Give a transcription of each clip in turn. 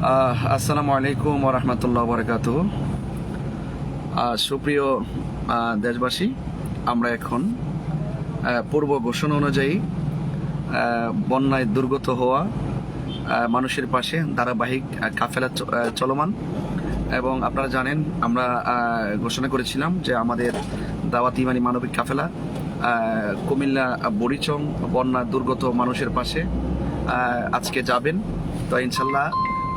আসসালামু আলাইকুম রহমতুল্লাহ বরকাত সুপ্রিয় দেশবাসী, আমরা এখন পূর্ব ঘোষণা অনুযায়ী বন্যায় দুর্গত হওয়া মানুষের পাশে ধারাবাহিক কাফেলা চলমান। এবং আপনারা জানেন, আমরা ঘোষণা করেছিলাম যে আমাদের দাওয়াত ইমানি মানবিক কাফেলা কুমিল্লা বরিচং বন্যা দুর্গত মানুষের পাশে আজকে যাবেন। তো ইনশাল্লাহ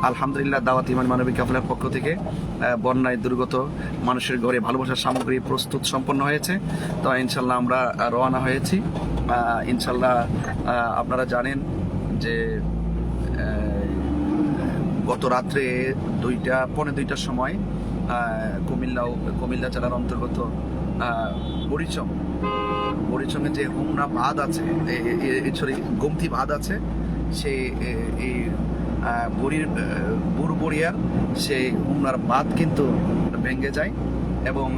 আলহামদুলিল্লাহ দাওয়াত ইমান মানবিক কাফেলার পক্ষ থেকে বন্যায় দুর্গত মানুষের ঘরে ভালোবাসার সামগ্রী প্রস্তুত সম্পন্ন হয়েছে। তো ইনশাল্লাহ আমরা রওনা হয়েছি। ইনশাল্লাহ আপনারা জানেন যে গত রাত্রে দুইটা পৌনে দুইটার সময় কুমিল্লা কুমিল্লা জেলার অন্তর্গত আহ, বরিচং বরিচংয়ে যে হুমনা বাঁধ আছে সরি গোমতি বাঁধ আছে সেই এই বড়ির আহ, বুড়বড়িয়ার সেই হুমনার বাঁধ কিন্তু ভেঙে যায় এবং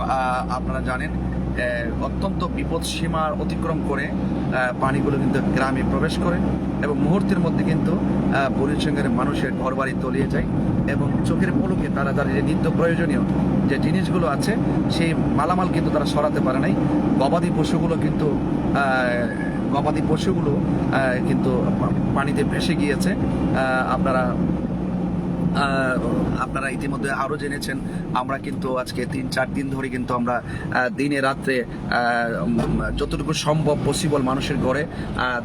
আপনারা জানেন অত্যন্ত বিপদ সীমার অতিক্রম করে পানিগুলো কিন্তু গ্রামে প্রবেশ করে এবং মুহূর্তের মধ্যে কিন্তু বরিচংয়ের মানুষের ঘরবাড়ি তলিয়ে যায় এবং চোখের পলকে তারা তার যে নিত্য প্রয়োজনীয় যে জিনিসগুলো আছে সেই মালামাল কিন্তু তারা সরাতে পারে নাই। গবাদি পশুগুলো কিন্তু গবাদি পশুগুলো কিন্তু পানিতে ভেসে গিয়েছে। আপনারা আপনারা ইতিমধ্যে আরও জেনেছেন আমরা কিন্তু আজকে তিন চার দিন ধরে কিন্তু আমরা দিনে রাত্রে যতটুকু সম্ভব পসিবল মানুষের ঘরে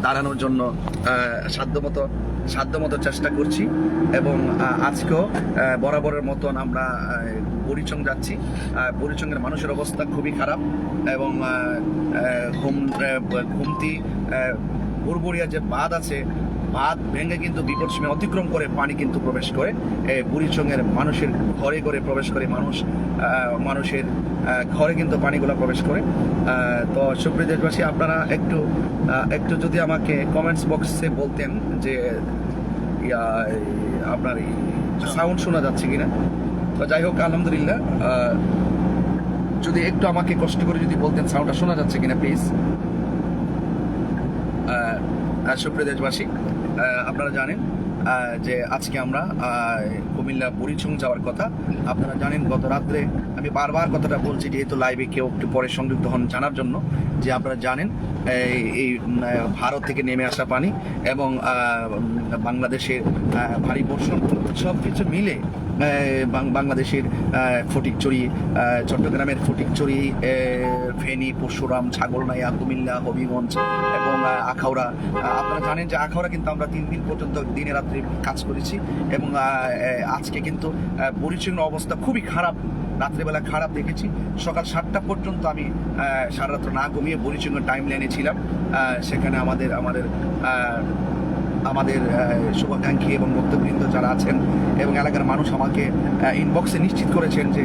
দাঁড়ানোর জন্য সাধ্যমতো সাধ্যমতো চেষ্টা করছি এবং আজকেও বরাবরের মতন আমরা বরিচং যাচ্ছি। আহ, বরিচংয়ের মানুষের অবস্থা খুবই খারাপ এবং ঘুম ঘুমতি বুড়বুড়িয়া যে বাঁধ আছে বাঁধ ভেঙে কিন্তু বিপদ সীমা অতিক্রম করে পানি কিন্তু প্রবেশ করে। এই বুড়িচঙ্গের মানুষের ঘরে ঘরে প্রবেশ করে মানুষ মানুষের ঘরে কিন্তু পানিগুলো প্রবেশ করে। তো সুপ্রিয় দেশবাসী আপনারা একটু একটু যদি আমাকে কমেন্টস বক্সে বলতেন যে ইয়া, এই আপনার সাউন্ড শোনা যাচ্ছে কিনা। তো যাই হোক আলহামদুলিল্লাহ যদি একটু আমাকে কষ্ট করে যদি বলতেন সাউন্ডটা শোনা যাচ্ছে কিনা প্লিজ সুপ্রিয় দেশবাসী আপনারা জানেন যে আজকে আমরা কুমিল্লা বুড়িচুং যাওয়ার কথা। আপনারা জানেন, গত রাত্রে আমি বারবার কথাটা বলছি, যেহেতু লাইভে কেউ একটু পরে সংযুক্ত হন জানার জন্য, যে আপনারা জানেন, এই ভারত থেকে নেমে আসা পানি এবং বাংলাদেশের ভারী বর্ষণ সব কিছু মিলে বাংলাদেশের ফটিকচুরি চট্টগ্রামের ফটিকচুরি ফেনী, পরশুরাম, ছাগলনাইয়া, কুমিল্লা, হবিগঞ্জ এবং আখাউড়া। আপনারা জানেন যে আখাউড়া কিন্তু আমরা তিন দিন পর্যন্ত দিনে রাত্রে কাজ করেছি এবং আজকে কিন্তু বরিচুর অবস্থা খুবই খারাপ, রাত্রেবেলা খারাপ দেখেছি। সকাল সাতটা পর্যন্ত আমি সারা রাত্র না ঘুমিয়ে বরিচুঙ্গের টাইম লাইনে ছিলাম। সেখানে আমাদের আমাদের আমাদের শুভাকাঙ্ক্ষী এবং বক্তবৃন্দ যারা আছেন এবং এলাকার মানুষ আমাকে ইনবক্সে নিশ্চিত করেছেন যে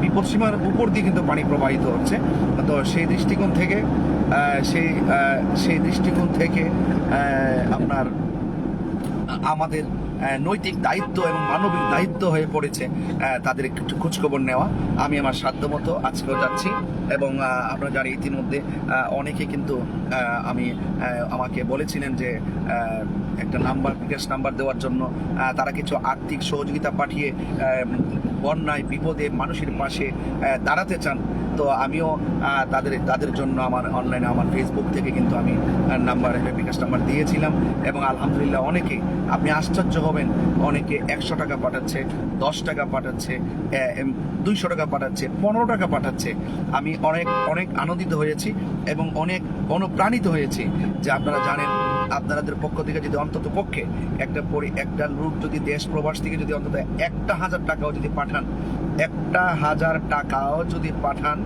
বিপদসীমার উপর দিয়ে কিন্তু পানি প্রবাহিত হচ্ছে। তো সেই দৃষ্টিকোণ থেকে সেই সেই দৃষ্টিকোণ থেকে আপনার আমাদের নৈতিক দায়িত্ব এবং মানবিক দায়িত্ব হয়ে পড়েছে তাদের একটু খোঁজখবর নেওয়া। আমি আমার সাধ্যমতো আজকেও যাচ্ছি এবং আপনারা জানি ইতিমধ্যে অনেকে কিন্তু আমি আমাকে বলেছিলেন যে একটা নাম্বার, বিকাশ নাম্বার দেওয়ার জন্য তারা কিছু আর্থিক সহযোগিতা পাঠিয়ে বন্যায়, বিপদে মানুষের পাশে দাঁড়াতে চান, তো আমিও তাদের তাদের জন্য আমার অনলাইনে আমার ফেসবুক থেকে কিন্তু আমি নাম্বার বিকাশ নাম্বার দিয়েছিলাম এবং আলহামদুলিল্লাহ অনেকে, আপনি আশ্চর্য হবেন, অনেকে একশো টাকা পাঠাচ্ছে, দশ টাকা পাঠাচ্ছে দুইশো টাকা পাঠাচ্ছে, পনেরো টাকা পাঠাচ্ছে। আমি অনেক অনেক আনন্দিত হয়েছি এবং অনেক অনুপ্রাণিত হয়েছি যে আপনারা জানেন আপনাদের পক্ষ থেকে যদি অন্তত পক্ষে একটা পরি, একটা লোক যদি দেশ প্রবাস থেকে যদি অন্তত একটা হাজার টাকাও যদি পাঠান, একটা হাজার টাকাও যদি পাঠান,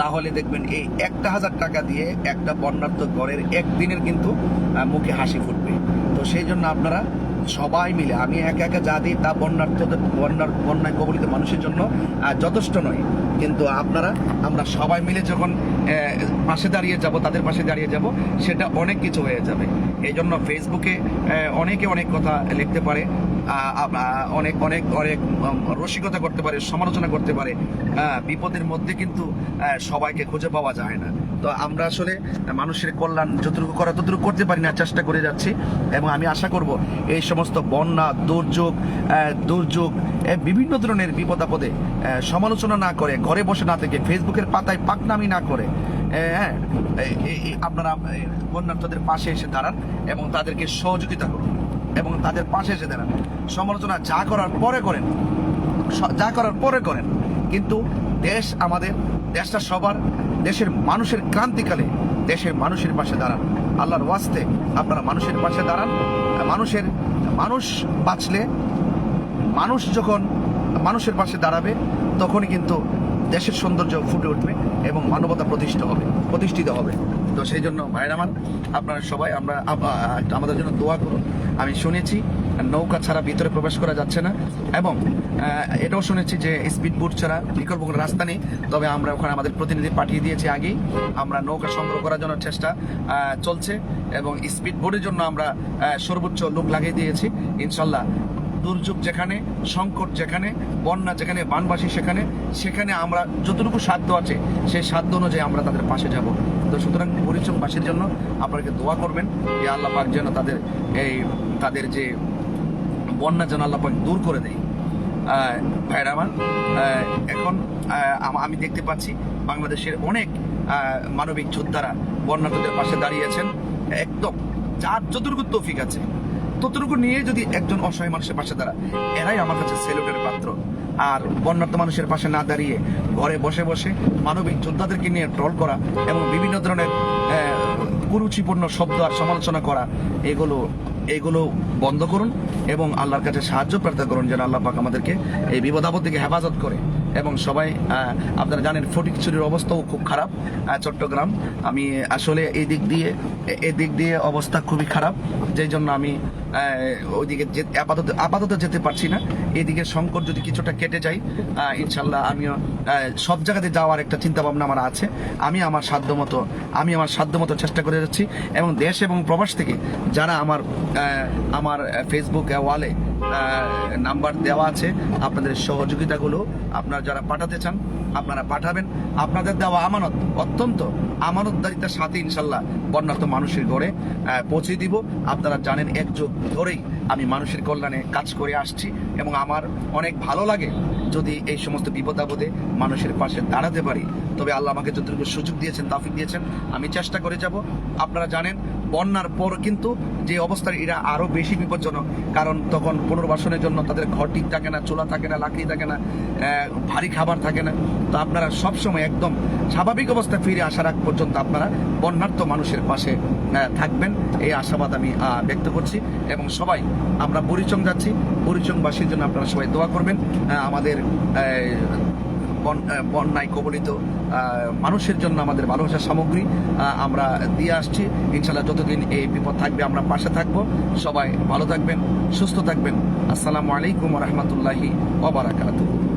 তাহলে দেখবেন এই একটা হাজার টাকা দিয়ে একটা বন্যার্থ ঘরের একদিনের কিন্তু মুখে হাসি ফুটবে। তো সেই জন্য আপনারা সবাই মিলে, আমি একা একা যা দিই তা বন্যার্থদের বন্যার বন্যায় কবলিত মানুষের জন্য যথেষ্ট নয়। কিন্তু আপনারা, আমরা সবাই মিলে যখন পাশে দাঁড়িয়ে যাব, তাদের পাশে দাঁড়িয়ে যাব, সেটা অনেক কিছু হয়ে যাবে। এই জন্য ফেসবুকে অনেকে অনেক কথা লিখতে পারে অনেক অনেক অনেক রসিকতা করতে পারে, সমালোচনা করতে পারে বিপদের মধ্যে কিন্তু সবাইকে খুঁজে পাওয়া যায় না। তো আমরা আসলে মানুষের কল্যাণ যতটুকু করা ততটুকু করতে পারি না, চেষ্টা করে যাচ্ছি, এবং আমি আশা করব, এই সমস্ত বন্যা, দুর্যোগ দুর্যোগ বিভিন্ন ধরনের বিপদ আপদে সমালোচনা না করে, ঘরে বসে না থেকে, ফেসবুকের পাতায় পাকনামি না করে হ্যাঁ আপনারা বন্যার্থদের পাশে এসে দাঁড়ান এবং তাদেরকে সহযোগিতা করুন এবং তাদের পাশে এসে দাঁড়ান। সমালোচনা যা করার পরে করেন যা করার পরে করেন, কিন্তু দেশ আমাদের, দেশটা সবার, দেশের মানুষের ক্রান্তিকালে দেশের মানুষের পাশে দাঁড়ান। আল্লাহর ওয়াস্তে আপনারা মানুষের পাশে দাঁড়ান, মানুষের মানুষ বাঁচলে, মানুষ যখন মানুষের পাশে দাঁড়াবে, তখনই কিন্তু দেশের সৌন্দর্য ফুটে উঠবে এবং মানবতা প্রতিষ্ঠিত হবে প্রতিষ্ঠিত হবে। তো সেই জন্য ভাইয়ের আমার, আপনারা সবাই আমরা আমাদের জন্য দোয়া করুন। আমি শুনেছি নৌকা ছাড়া ভিতরে প্রবেশ করা যাচ্ছে না। এবং এটাও শুনেছি যে স্পিড বোট ছাড়া বিকল্প কোনো রাস্তা নেই। তবে আমরা ওখানে আমাদের প্রতিনিধি পাঠিয়ে দিয়েছি আগেই। আমরা নৌকা সংগ্রহ করার জন্য চেষ্টা চলছে এবং স্পিড বোটের জন্য আমরা সর্বোচ্চ লোক লাগিয়ে দিয়েছি। ইনশাল্লাহ দুর্যোগ যেখানে, সংকট যেখানে, বন্যা যেখানে, বানবাসী সেখানে সেখানে আমরা যতটুকু সাধ্য আছে, সেই সাধ্য অনুযায়ী আমরা তাদের পাশে যাব। তো সুতরাং পরিচমবাসীর জন্য আপনাকে দোয়া করবেন। যে আল্লাহ পাক যেন তাদের এই, তাদের যে বন্যা যেন আল্লাহ পাক দূর করে দেয়। ভাইরা আমার এখন আমি দেখতে পাচ্ছি বাংলাদেশের অনেক মানবিক যোদ্ধারা বন্যার্থদের পাশে দাঁড়িয়েছেন একদম, যার যতটুকু তৌফিক আছে, ততটুকু নিয়ে যদি একজন অসহায় মানুষের পাশে দাঁড়া এরাই আমার কাছে সেলুটের পাত্র। আর বন্যার্থ মানুষের পাশে না দাঁড়িয়ে ঘরে বসে বসে মানবিক যোদ্ধাদেরকে নিয়ে ট্রল করা এবং বিভিন্ন ধরনের কুরুচিপূর্ণ শব্দ আর সমালোচনা করা, এগুলো এগুলো বন্ধ করুন এবং আল্লাহর কাছে সাহায্য প্রার্থনা করুন যেন আল্লাহ পাক আমাদেরকে এই বিপদ থেকে হেফাজত করে। এবং সবাই আপনারা জানেন ফটিকছড়ির অবস্থাও খুব খারাপ চট্টগ্রাম। আমি আসলে এই দিক দিয়ে এ- এই দিক দিয়ে অবস্থা খুবই খারাপ, যেই জন্য আমি ওইদিকে যে- আপাতত আপাতত যেতে পারছি না। এদিকে সংকট যদি কিছুটা কেটে যায় ইনশাল্লাহ আমিও সব জায়গাতে যাওয়ার একটা চিন্তা ভাবনা আমার আছে। আমি আমার সাধ্য মতো, আমি আমার সাধ্য মতো চেষ্টা করে যাচ্ছি এবং দেশ এবং প্রবাস থেকে যারা আমার আমার ফেসবুক ওয়ালে নাম্বার দেওয়া আছে আপনাদের সহযোগিতাগুলো আপনারা যারা পাঠাতে চান, আপনারা পাঠাবেন। আপনাদের দেওয়া আমানত, অত্যন্ত আমানতদারিতার সাথে ইনশাল্লাহ বন্যার্থ মানুষের ঘরে পৌঁছে দিব। আপনারা জানেন একযোগ ধরেই আমি মানুষের কল্যাণে কাজ করে আসছি এবং আমার অনেক ভালো লাগে যদি এই সমস্ত বিপদ আপদে মানুষের পাশে দাঁড়াতে পারি। তবে আল্লাহ আমাকে যতটুকু সুযোগ দিয়েছেন, তাফিক দিয়েছেন, আমি চেষ্টা করে যাব। আপনারা জানেন, বন্যার পর কিন্তু যে অবস্থায় এরা আরও বেশি বিপজ্জনক। কারণ তখন পুনর্বাসনের জন্য তাদের ঘর ঠিক থাকে না, চোলা থাকে না, লাকড়ি থাকে না ভারী খাবার থাকে না। তো আপনারা সবসময় একদম স্বাভাবিক অবস্থায় ফিরে আসার আগ পর্যন্ত আপনারা বন্যার্থ মানুষের পাশে থাকবেন। এই আশাবাদ আমি ব্যক্ত করছি এবং সবাই আমরা বরিচং যাচ্ছি। বরিচংবাসীর জন্য আপনারা সবাই দোয়া করবেন। আমাদের বন- বন্যায় কবলিত মানুষের জন্য আমাদের ভালোবাসার সামগ্রী আমরা দিয়ে আসছি। ইনশাল্লাহ যতদিন এই বিপদ থাকবে আমরা পাশে থাকব। সবাই ভালো থাকবেন, সুস্থ থাকবেন। আসসালামু আলাইকুম রহমতুল্লাহি ওবরাকাতুহ